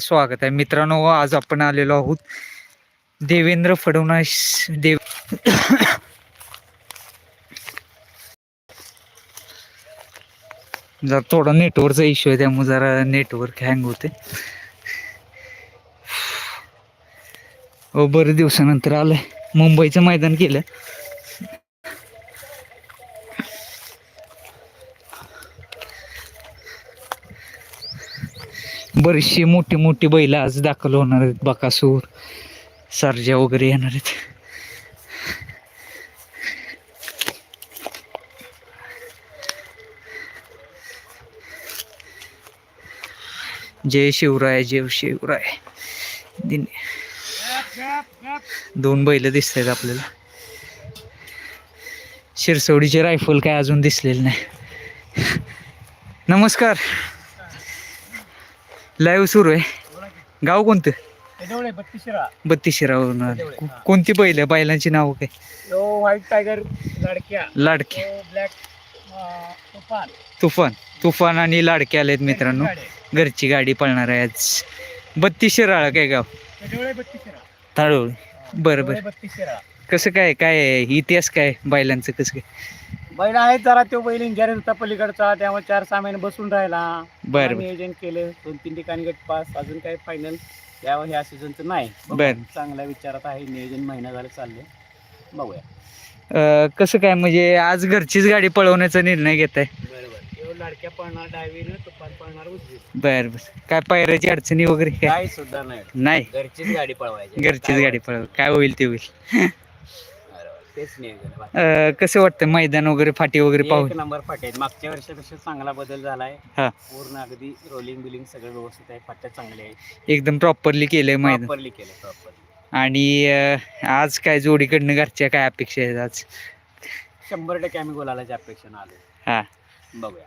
स्वागत आहे. मित्रांनो आज आपण आलेलो आहोत देवेंद्र फडणवीस देव जरा थोडा नेटवर्कचा इश्यू आहे त्यामुळे जरा नेटवर्क हँग होते. हो बरेच दिवसानंतर आलंय. मुंबईचं मैदान केलं बरीचशी मोठी मोठी बैल आज दाखल होणार आहेत. बकासूर सर्जा वगैरे येणार आहेत. जय शिवराय जय शिवराय. दिन. दोन बैल दिसत आहेत आपल्याला. शिरसवडीचे रायफल काय अजून दिसलेले नाही. नमस्कार. लाईव्ह सुरू आहे. गाव कोणतं? बत्तीशिरावरून आले. को- कोणती बैल आहे? बैलांची नाव काय? व्हाईट टायगर लाडक्या. लाडके तो ब्लॅक तुफान. तुफान. तुफान आणि लाडके आलेत मित्रांनो. घरची गाडी पळणार आहे आज. बत्तीस शिराळा काय गाव? ताळूळ बरं बरं. कसं काय? काय? इतिहास काय? बैलांचं कसं काय? बैल आहेत जरा तो बैल इंजर होता पलीकडचा त्यामुळे चार सहा महिने बसून राहिला. बरं बरं. नियोजन केलं दोन तीन ठिकाणी गट पास अजून काही फायनल त्यावर ह्या सीझनचं नाही. बघू. बरं. चांगल्या विचारात आहे नियोजन महिना झालं चाललंय. बघूया. अं, कसं काय म्हणजे आज घरचीच गाडी पळवण्याचा निर्णय घेत आहे बरोबर लाडक्या पळणार डावीनं तुफान पळणार उजवी बरं बरं. काय पायऱ्याची अडचणी वगैरे? काय सुद्धा नाही. नाही. घरचीच गाडी पळवायची. घरचीच गाडी पळव काय होईल ते होईल. तेच नियोजन आहे. बाकी. अं, कसं वाटतं मैदान वगैरे फाटी वगैरे एक पाहून? नंबर फाटे आहेत. मागच्या वर्षापेक्षा चांगला बदल झालाय. हा. पूर्ण अगदी रोलिंग बिलिंग सगळं व्यवस्थित आहे. फाट्या चांगले आहेत. एकदम प्रॉपरली केलंय मैदान. प्रॉपरली केलं प्रॉपरली आणि अं, आज काय जोडीकडनं घरच्या काय अपेक्षा आहेत आज? शंभर टक्के आम्ही गोलालाच्या अपेक्षेनं आलो. हा. बघूया.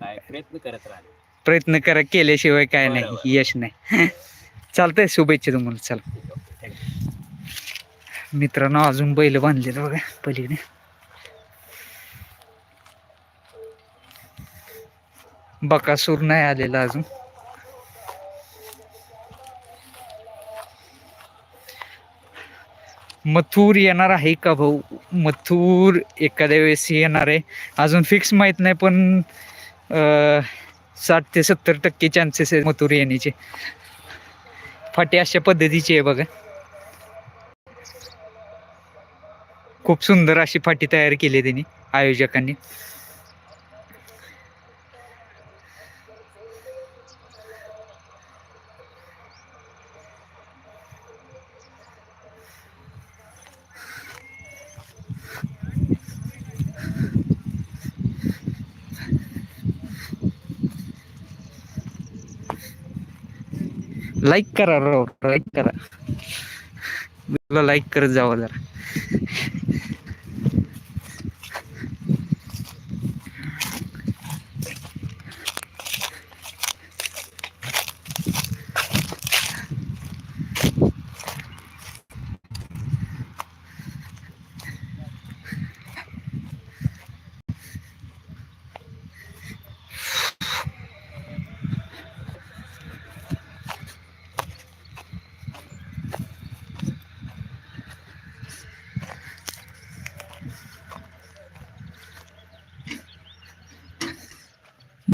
काय प्रयत्न करत राहिले प्रयत्न करा केल्याशिवाय काय नाही. यश नाही. चालतंय शुभेच्छा तुम्हाला. चला. मित्रांनो अजून बैल बांधलेलं बघा पलीकडे. बकासूर नाही आलेला अजून. मथुर येणार आहे का भाऊ? मथुर एखाद्या वेळेस येणार आहे. अजून फिक्स माहीत नाही पण साठ ते सत्तर टक्के चान्सेस आहे मथुर येण्याचे. फाटी अशा पद्धतीचे आहे बघा. खूप सुंदर अशी फाटी तयार केली त्यांनी आयोजकांनी. लाईक करा राव लाईक करा. तुला लाईक करत जावं जरा.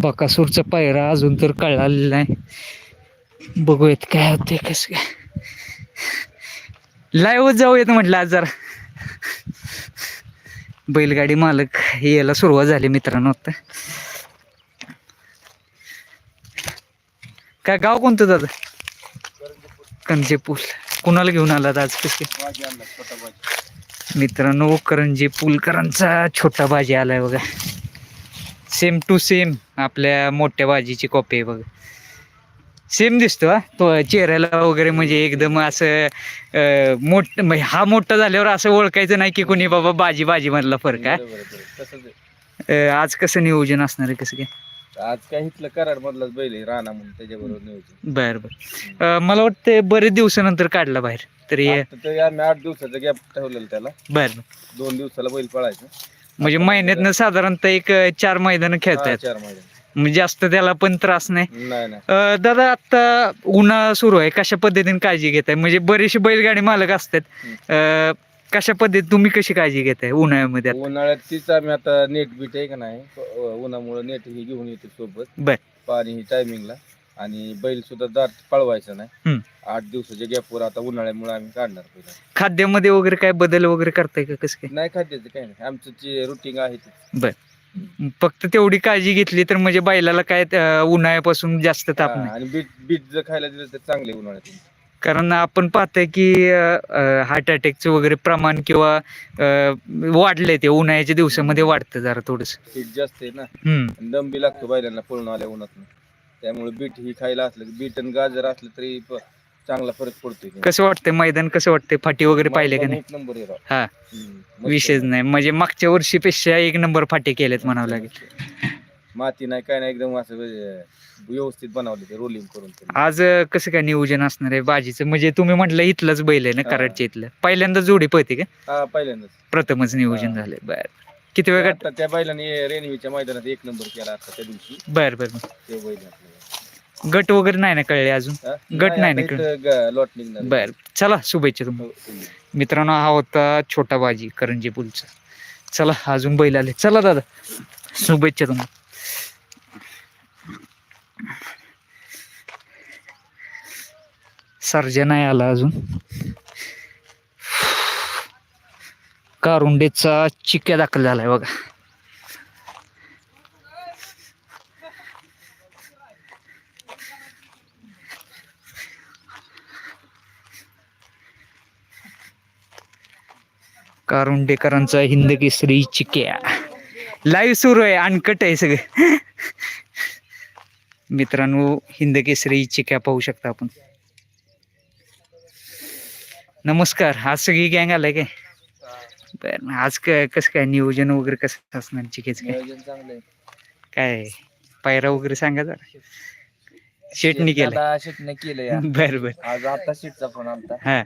बकासूरचा पायरा अजून तर कळालेला नाही. बघूयात काय होते कसं काय. लाईव्ह जाऊयात म्हटलं आज जरा. बैलगाडी मालक यायला सुरुवात झाली मित्रांनो आता. काय गाव कोणतं दादा? कंजेपूल कुणाला घेऊन आलात आज कसे मित्रांनो करंजी पुलकरांचा छोटा भाजी आलाय बघा. सेम टू सेम आपल्या मोठ्या भाजीची कॉपी आहे बघा. सेम दिसतो हा. तो चेहऱ्याला वगैरे म्हणजे एकदम असं मोठ म्हणजे हा मोठा झाल्यावर असं ओळखायचं नाही की कोणी बाबा बाजी बाजी मधला फरक आहे. आज कसं नियोजन असणार आहे कसं काय? आज काय इथलं कराड मधलाच बैल राणा म्हणून त्याच्याबरोबर नियोजन. बरं बरं. मला वाटतं बरेच दिवसानंतर काढला बाहेर. तरी आता तरी आम्ही आठ दिवसाचा गॅप ठेवलेला त्याला. बरं. दोन दिवसाला बैल पळायचं. म्हणजे महिन्यातनं साधारणतः एक चार मैदानं खेळतायत. चार महिने म्हणजे जास्त त्याला पण त्रास नाही. नाही नाही. अं, दादा आता उन्हाळा सुरू आहे. कशा पद्धतीने काळजी घेताय? म्हणजे बरेचसे बैलगाडी मालक असतात. अं, कशा पद्धती तुम्ही कशी काळजी घेताय उन्हाळ्यामध्ये आता? उन्हाळ्यात तीच आम्ही आता नेट बीट आहे का नाही? उन्हामुळे नेट ही घेऊन येतो सोबत. बर. पाणी ही टायमिंगला आणि बैल सुद्धा दात पळवायचं नाही. हम्म. आठ दिवसाच्या गॅपवर आता उन्हाळ्यामुळे आम्ही काढणार पहिला खाद्यामध्ये वगैरे काय बदल वगैरे करताय का कसं काय? नाही खाद्याचं काही नाही. आमचं जे रुटीन आहे ते. फक्त तेवढी काळजी घेतली तर म्हणजे बैलाला काय अं, उन्हाळ्यापासून जास्त ताप हा, नाही. आणि बीट बीट जर खायला दिलं तर चांगले उन्हाळ्यात कारण आपण पाहतोय की हार्ट अटॅकचं वगैरे प्रमाण किंवा अं, वाढलंय ते. उन्हाळ्याच्या दिवसामध्ये वाढतं जरा थोडस. जास्त आहे ना. हम्म. आणि दम बी लागतो बैलांना पळून आल्या उन्हात त्यामुळे बीट ही खायला असलं बीट आणि गाजर असलं तरी प- चांगला फरक पडतोय कसं वाटतंय? मैदान कसं वाटतंय? फाटी वगैरे पाहिले का नाही? एक नंबर आहे राव. हा. हम्म, मस्त विशेष. नाही. म्हणजे मागच्या वर्षीपेक्षा एक नंबर फाटे केलेत म्हणावं लागेल. माती नाही काय नाही एकदम असं व्यवस्थित बनवले ते रोलिंग करून. आज अं, कसं काय नियोजन असणार आहे बाजीचं? म्हणजे तुम्ही म्हटलं इथलंच बैल आहे ना हा. कराडच्या इथलं. पहिल्यांदा जोडी पळते का? हा पहिल्यांदाच. प्रथमच नियोजन हा. झालंय. बर. किती वेळ आता त्या बैलाने रेणवीच्या मैदानात एक नंबर केला आता त्या दिवशी. बर बर ते बैल आपल्याला. गट वगैरे नाही ना कळले अजून? हा? गट नाही आता निघलं. इथं ग- लॉट निघणार. बर चला शुभेच्छा तुम्हाला. हो, हो. मित्रांनो हा होता छोटा बाजी करंजी पुलचा. चला अजून बैल आले. चला दादा. शुभेच्छा तुम्हाला. सर्जा नाही आला अजून. कारुंडेचा चिक्या दाखल झालाय बघा. कारुंडेकरांचा हिंद केसरी चिक्या लाईव्ह सुरू आहे अनकट आहे सगळं. मित्रांनो हिंद केसरी चिक्या पाहू शकता आपण. नमस्कार आज सगळी गँग आलाय काय? बर. आज काय कसं काय नियोजन वगैरे कसं असणार चिकेच काय? नियोजन चांगलं आहे. काय? पायरा वगैरे सांगा जरा. शेटनी केलं दादा शेटने केलं या बर बर. आज आता शेटचा फोन आलता. हा.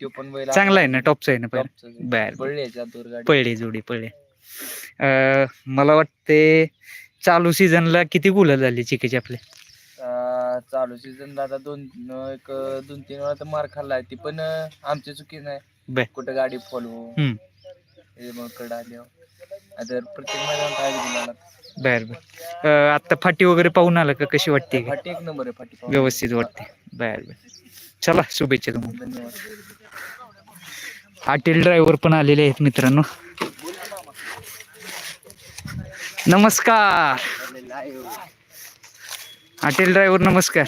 तो पण बैल चांगला आहे ना टॉपचा आहे ना पायरा? आहे. बर बर. पडली याच्या दूर गाडी. पळले जोडी पळले. अं, मला वाटते चालू सीझनला किती गुलाल झाली चिकेचे आपले? अं, चालू सीझन दादा दोन एक दोन तीन वेळा तर मार खाल्लाय ती पण अं, आमची चुकी बर. कुठं गाडी फॉलो हम्म. मग कडे आता प्रत्येक मैदान बर बर. अं, आता फाटी वगैरे पाहून आलं का? कशी वाटते? का? फाटी एक नंबर आहे फाटी पाहून. व्यवस्थित वाटते. बर बर. चला शुभेच्छा तुम्हाला. धन्यवाद. हॉटेल ड्रायव्हर पण आलेले आहेत मित्रांनो. नमस्कार. हॉटेल ड्रायव्हर नमस्कार.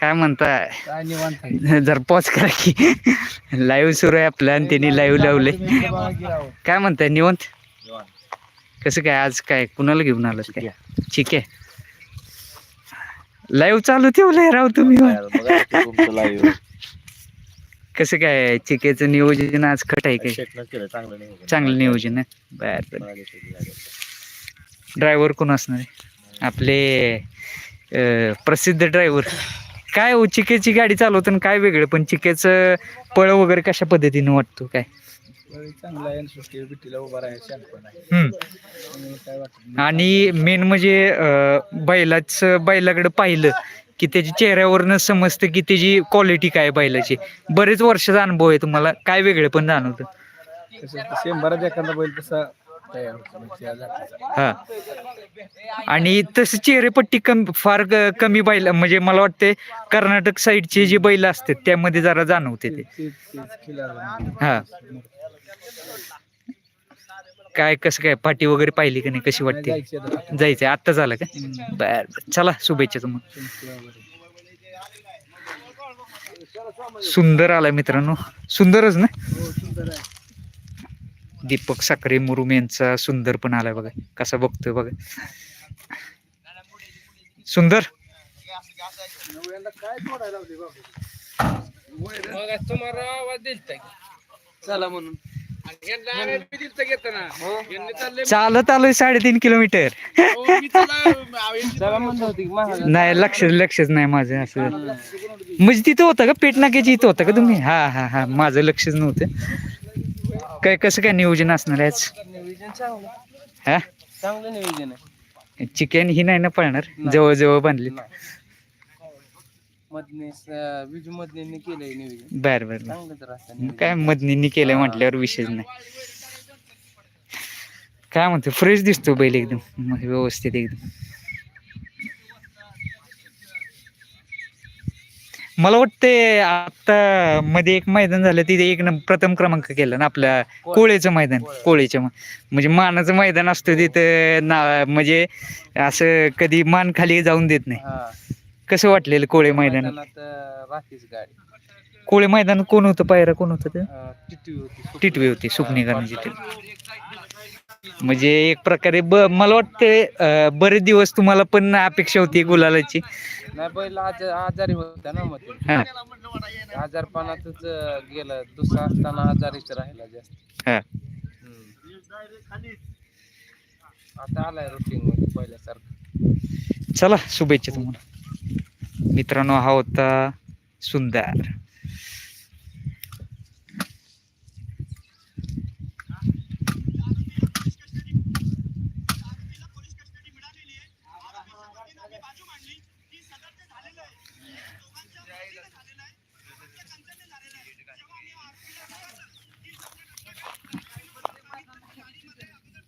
काय म्हणताय? काय निवांत जर पॉज करा की. लाईव्ह सुरू आहे आपलं आणि त्यांनी लाईव्ह लावले काय म्हणताय निवंत? कसं काय आज काय कुणाला घेऊन आलं काय? ठीक आहे. लाईव्ह चालू ठेवलंय राव तुम्ही. कसं काय चिकेचं नियोजन आज खट आहे काय? चांगलं नियोजन. आहे. बर बर. ड्रायव्हर कोण असणार आहे? आपले अं, प्रसिद्ध ड्रायव्हर काय हो चिकेची गाडी चालवताना काय वेगळं पण चिकेचं पळ वगैरे कशा पद्धतीने वाटतो काय? चांगला आहे सुट्टी बिट्टीला उभा राहायचं शहाणपण आहे. हम्म. त्यामुळे काय वाटत आणि मेन म्हणजे अं, बैलाच बैलाकडे पाहिलं की त्याच्या चेहऱ्यावरनं समजतं की त्याची क्वालिटी काय आहे बैलाची. बरेच वर्षाचा अनुभव आहे तुम्हाला काय वेगळे पण जाणवतं. सेम बराच एखादा बैल तसा हा आणि तसं चेहरेपट्टी कमी फार कमी बैल म्हणजे मला वाटते कर्नाटक साईडचे जे बैल असतात त्यामध्ये जरा जाणवते ते. हा काय कसं काय पाठी वगैरे पाहिली का नाही कशी वाटते जायचे आता. जायचंय आत्ता झालं का. बर. चला शुभेच्छा तुम्हाला वगैरे. सुंदर आलाय मित्रांनो सुंदरच ना हो. दीपक साखरे मुरुम यांचा सुंदर पण आलाय बघा. कसा बघतोय बघा. सुंदर? चला म्हणून. चालत आलोय साडेतीन किलोमीटर. महाग नाही लक्ष लक्षच नाही माझं असं. म्हणजे तिथं होतं का? पेटनाक्याची इथं होतं का तुम्ही? हा हा हा. माझं लक्षच नव्हतं. काय कसं काय नियोजन असणार नियोजन चांगलं. हा? चांगलं नियोजन आहे. चिकन ही नाही ना पळणार? नाही. जवळ जवळ बांधले मधने विजू मधने केलंय नियोजन. बर बर. काय मदनींनी केलंय. म्हटल्यावर विषयच नाही. काय म्हणतो फ्रेश दिसतो बैल एकदम. व्यवस्थित एकदम. मला वाटते आता मध्ये एक मैदान झालं तिथे एक प्रथम क्रमांक केला ना आपल्या कोळेचं मैदान कोळे. कोळेच्या म- म्हणजे मानाचं मैदान असतं तिथं ना म्हणजे असं कधी मान खाली जाऊन देत नाही. हा. कसं वाटलेलं कोळे मैदान मैदानात? अं, राहतेच गाडी. कोळे मैदान कोण होतं पायरा कोण होतं ते? अं, टिटवी होती टिटवी होती हा, सुपणीकरांची पाच- म्हणजे एक प्रकारे ब मला वाटते बरेच दिवस तुम्हाला पण अपेक्षा होती गुलालाची. नाही बैल आज आजारी होता ना मग ते. हा. आजारपणातच अं, गेला. दुसरा असताना आजारीच राहिला जास्त. हा. आता आलाय रुटीन मध्ये पहिल्यासारखं. चला शुभेच्छा तुम्हाला. मित्रांनो हा होता सुंदर.